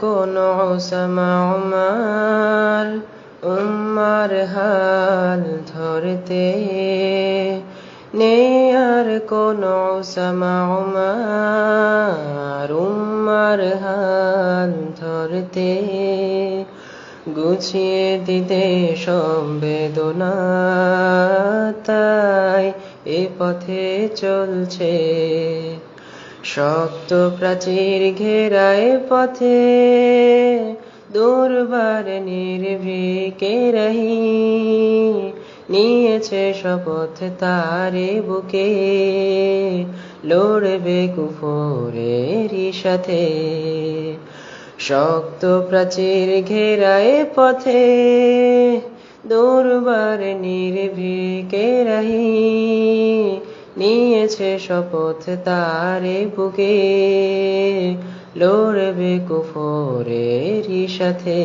কোন ওসামা উমার হাল ধরতে। নেই আর কোন ওসামা উমার হাল ধরতে। গুছিয়ে দিতে সম্বেদনা তাই এ পথে চলছে। শক্ত প্রাচীর ঘেরায় পথে, দুর্বার নির্ভীকে রহি, নিয়েছে শপথ তারে বুকে, লড়বে কুফরেরই সাথে। শক্ত প্রাচীর ঘেরায় পথে, দুর্বার নির্ভীকে রহি নিয়েছে শপথ তারে বুকে। লড়বে কুফরেরই সাথে।